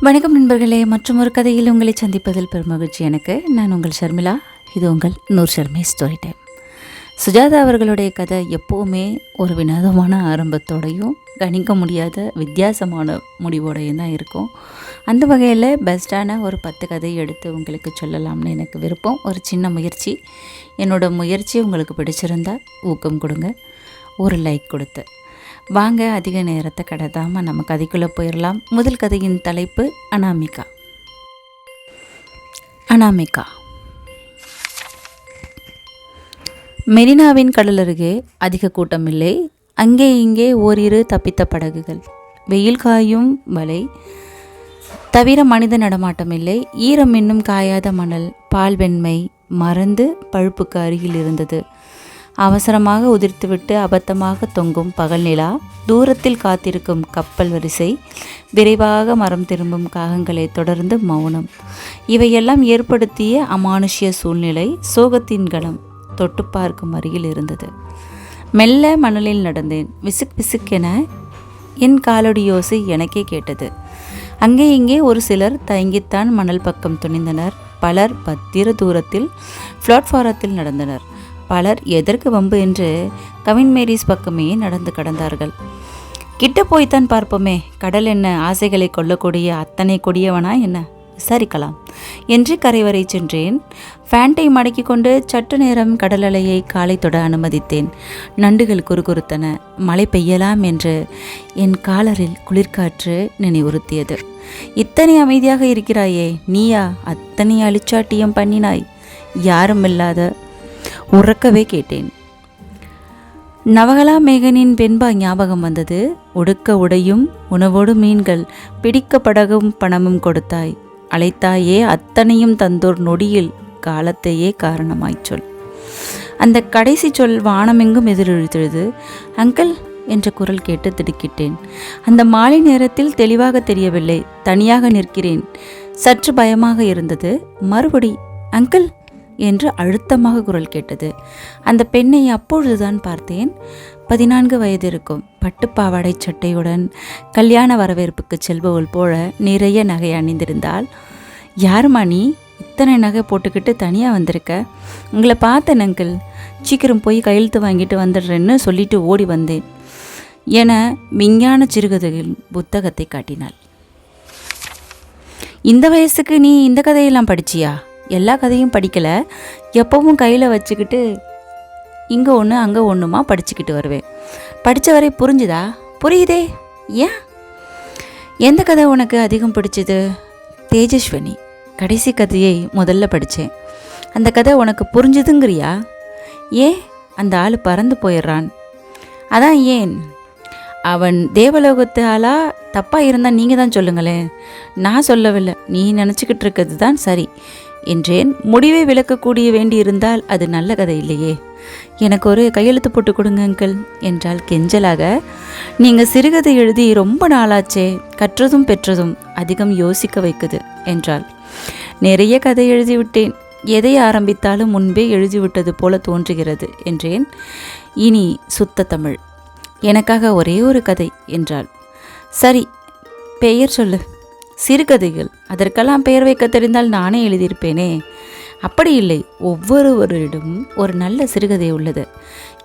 வணக்கம் நண்பர்களே மற்றும் ஒரு கதையில் உங்களை சந்திப்பதில் பெருமகிழ்ச்சி எனக்கு. நான் உங்கள் ஷர்மிளா இது உங்கள் நூர் ஷர்மி ஸ்டோரி டைம் சுஜாதா அவர்களுடைய கதை எப்போவுமே ஒரு வினோதமான ஆரம்பத்தோடையும் கணிக்க முடியாத வித்தியாசமான முடிவோடையும் தான் இருக்கும். அந்த வகையில் பெஸ்ட்டான ஒரு பத்து கதை எடுத்து உங்களுக்கு சொல்லலாம்னு எனக்கு விருப்பம். ஒரு சின்ன முயற்சி. என்னோட முயற்சி உங்களுக்கு பிடிச்சிருந்தா ஊக்கம் கொடுங்க. ஒரு லைக் கொடுத்து. வாங்க அதிக நேரத்தை கடத்தாமல் நம்ம கதைக்குள்ளே போயிடலாம் முதல் கதையின் தலைப்பு அனாமிகா. அனாமிகா. மெரினாவின் கடல் அருகே அதிக கூட்டம் இல்லை அங்கே இங்கே ஓரிரு தப்பித்த படகுகள். வெயில் காயும் வலை. தவிர மனித நடமாட்டம் இல்லை ஈரம் இன்னும் காயாத மணல். பால் வெண்மை மறந்து பழுப்புக்கு அருகில் இருந்தது. அவசரமாக உதிர்த்துவிட்டு அபத்தமாக தொங்கும் பகல் நிலா தூரத்தில் காத்திருக்கும் கப்பல் வரிசை விரைவாக மரம் திரும்பும் காகங்களை தொடர்ந்து மௌனம். இவையெல்லாம் ஏற்படுத்திய அமானுஷ்ய சூழ்நிலை சோகத்தின் கலம் தொட்டு பார்க்கும் அருகில் இருந்தது. மெல்ல மணலில் நடந்தேன். விசுக் விசுக்கென என் காலடி யோசை எனக்கே கேட்டது. அங்கே இங்கே ஒரு சிலர் தயங்கித்தான் மணல் பக்கம் துணிந்தனர். பலர் பத்திர தூரத்தில் பிளாட்ஃபாரத்தில் நடந்தனர். பலர் எதற்கு வம்பு என்று கவின் மேரிஸ் பக்கமே நடந்து கடந்தார்கள். கிட்ட போய்த்தான் பார்ப்போமே கடல் என்ன ஆசைகளை கொள்ளக்கூடிய அத்தனை கொடியவனா என்ன? விசாரிக்கலாம். என்று கரைவரை சென்றேன். ஃபேண்டை மடக்கி கொண்டு சற்று நேரம் கடல் அலையை காலை தொட அனுமதித்தேன். நண்டுகள் குறுகுறுத்தன. மழை பெய்யலாம் என்று என் காலரில் குளிர்காற்று நினைவுறுத்தியது. இத்தனை அமைதியாக இருக்கிறாயே நீயா அத்தனை அழிச்சாட்டியம் பண்ணினாய். யாரும் இல்லாத உறக்கவே கேட்டேன். நவகலா மேகனின் பெண்பா ஞாபகம் வந்தது. ஒடுக்க உடையும் உணவோடு மீன்கள் பிடிக்க படகும் பணமும் கொடுத்தாய். அழைத்தாயே அத்தனையும் தந்தோர் நொடியில் காலத்தையே காரணமாய்ச் சொல். அந்த கடைசி சொல் வானமெங்கும் எதிரொலித்தது. அங்கிள் என்ற குரல் கேட்டு திடுக்கிட்டேன். அந்த மாலை நேரத்தில் தெளிவாக தெரியவில்லை. தனியாக நிற்கிறேன். சற்று பயமாக இருந்தது. மறுபடி அங்கிள் என்று அழுத்தமாக குரல் கேட்டது. அந்த பெண்ணை அப்பொழுதுதான் பார்த்தேன். பதினான்கு வயது இருக்கும் பட்டுப்பாவாடை சட்டையுடன் கல்யாண வரவேற்புக்கு செல்பவள் போல நிறைய நகை அணிந்திருந்தாள். யாருமா நீ? இத்தனை நகை போட்டுக்கிட்டு தனியாக வந்திருக்க? உங்களை பார்த்தேன் அங்கிள். சீக்கிரம் போய் கையெழுத்து வாங்கிட்டு வந்துடுறேன்னு சொல்லிட்டு ஓடி வந்தேன் என விஞ்ஞான சிறுகதையில் புத்தகத்தை காட்டினாள். இந்த வயசுக்கு நீ இந்த கதையெல்லாம் படிச்சியா? எல்லா கதையும் படிக்கலை. எப்பவும் கையில் வச்சுக்கிட்டு இங்கே ஒன்று அங்கே ஒன்றுமா படிச்சுக்கிட்டு வருவேன். படித்த வரை புரிஞ்சுதா? புரியுதே. ஏன்? எந்த கதை உனக்கு அதிகம் பிடிச்சது? தேஜஸ்வனி. கடைசி கதையை முதல்ல படித்தேன் அந்த கதை உனக்கு புரிஞ்சுதுங்கிறியா? ஏன்? அந்த ஆள் பறந்து போயிடுறான். அதான் ஏன்? அவன் தேவலோகத்து ஆளாக தப்பாக இருந்தால் நீங்கள் தான் சொல்லுங்களேன். நான் சொல்லவில்லை. நீ நினச்சிக்கிட்டு இருக்கிறது தான் சரி. என்றேன். முடிவை விளக்கக்கூடிய வேண்டியிருந்தால் அது நல்ல கதை இல்லையே. எனக்கு ஒரு கையெழுத்து போட்டு கொடுங்க அங்கிள் என்றால் கெஞ்சலாக. நீங்கள் சிறுகதை எழுதி ரொம்ப நாளாச்சே கற்றதும் பெற்றதும் அதிகம் யோசிக்க வைக்குது என்றாள். நிறைய கதை எழுதிவிட்டேன். எதை ஆரம்பித்தாலும் முன்பே எழுதிவிட்டது போல தோன்றுகிறது என்றேன். இனி சுத்த தமிழ். எனக்காக ஒரே ஒரு கதை என்றாள். சரி பெயர் சொல்லு. சிறுகதைகள். அதற்கெல்லாம் பெயர் வைக்க தெரிந்தால் நானே எழுதியிருப்பேனே. அப்படி இல்லை. ஒவ்வொருவரிடமும் ஒரு நல்ல சிறுகதை உள்ளது.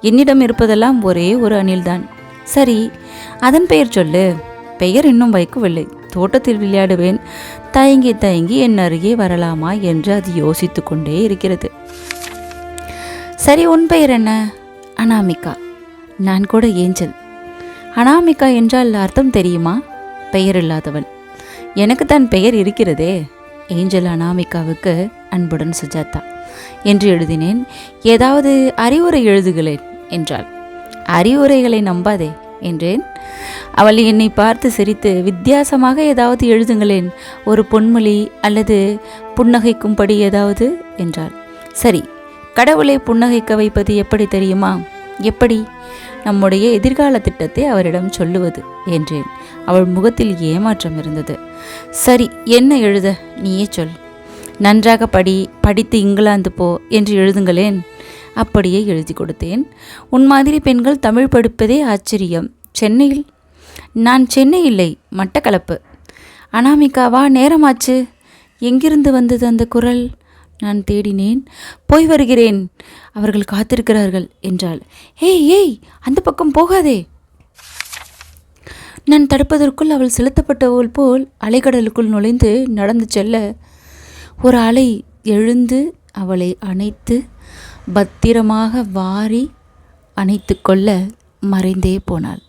என்னிடம் இருப்பதெல்லாம் ஒரே ஒரு அணில்தான். சரி அதன் பெயர் சொல்லு. பெயர் இன்னும் வைக்கவில்லை. தோட்டத்தில் விளையாடுவேன். தயங்கி தயங்கி என் அருகே வரலாமா என்று அது யோசித்து கொண்டே இருக்கிறது. சரி உன் பெயர் என்ன? அனாமிகா. நான் கூட ஏஞ்சல். அனாமிகா என்றால் அர்த்தம் தெரியுமா? பெயர் இல்லாதவன். எனக்கு தான் பெயர் இருக்கிறதே. ஏஞ்சல் அனாமிகாவுக்கு அன்புடன் சுஜாதா என்று எழுதினேன். ஏதாவது அறிவுரை எழுதுகிறேன் என்றாள். அறிவுரைகளை நம்பாதே என்றேன். அவள் என்னை பார்த்து சிரித்து வித்தியாசமாக ஏதாவது எழுதுங்களேன். ஒரு பொன்மொழி அல்லது புன்னகைக்கும்படி ஏதாவது என்றாள். சரி கடவுளை புன்னகைக்க வைப்பது எப்படி தெரியுமா? எப்படி? நம்முடைய எதிர்கால திட்டத்தை அவரிடம் சொல்லுவது என்றேன். அவள் முகத்தில் ஏமாற்றம் இருந்தது. சரி என்ன எழுத? நீயே சொல். நன்றாக படி படித்து இங்கிலாந்து போ என்று எழுதுங்களேன். அப்படியே எழுதி கொடுத்தேன். உன் மாதிரி பெண்கள் தமிழ் படிப்பதே ஆச்சரியம். சென்னையில்? நான் சென்னை இல்லை மட்டக்களப்பு. அனாமிகாவா நேரமாச்சு. எங்கிருந்து வந்தது அந்த குரல்? நான் தேடினேன். போய் வருகிறேன். அவர்கள் காத்திருக்கிறார்கள் என்றாள். ஏய் ஏய் அந்த பக்கம் போகாதே. நான் தடுப்பதற்குள் அவள் செலுத்தப்பட்டவள் போல் அலைக்கடலுக்குள் நுழைந்து நடந்து செல்ல ஒரு அலை எழுந்து அவளை அணைத்து பத்திரமாக வாரி அணைத்து கொள்ள மறைந்தே போனாள்.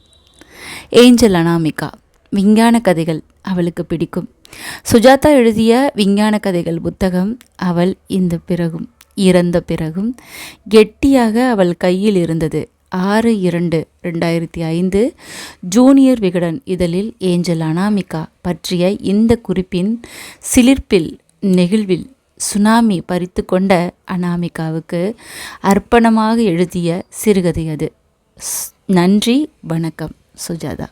ஏஞ்சல் அனாமிகா விஞ்ஞான கதைகள். அவளுக்கு பிடிக்கும். சுஜாதா எழுதிய விஞ்ஞான கதைகள் புத்தகம் அவள் இந்த பிறகும் இறந்த பிறகும் கெட்டியாக அவள் கையில் இருந்தது. ஆறு இரண்டு ரெண்டாயிரத்தி ஐந்து ஜூனியர் விகடன் இதழில் ஏஞ்சல் அனாமிகா பற்றிய இந்த குறிப்பின் சிலிர்ப்பில் நெகிழ்வில் சுனாமி பறித்து கொண்ட அனாமிகாவுக்கு அர்ப்பணமாக எழுதிய சிறுகதை அது. ஸ்- நன்றி வணக்கம் சுஜாதா.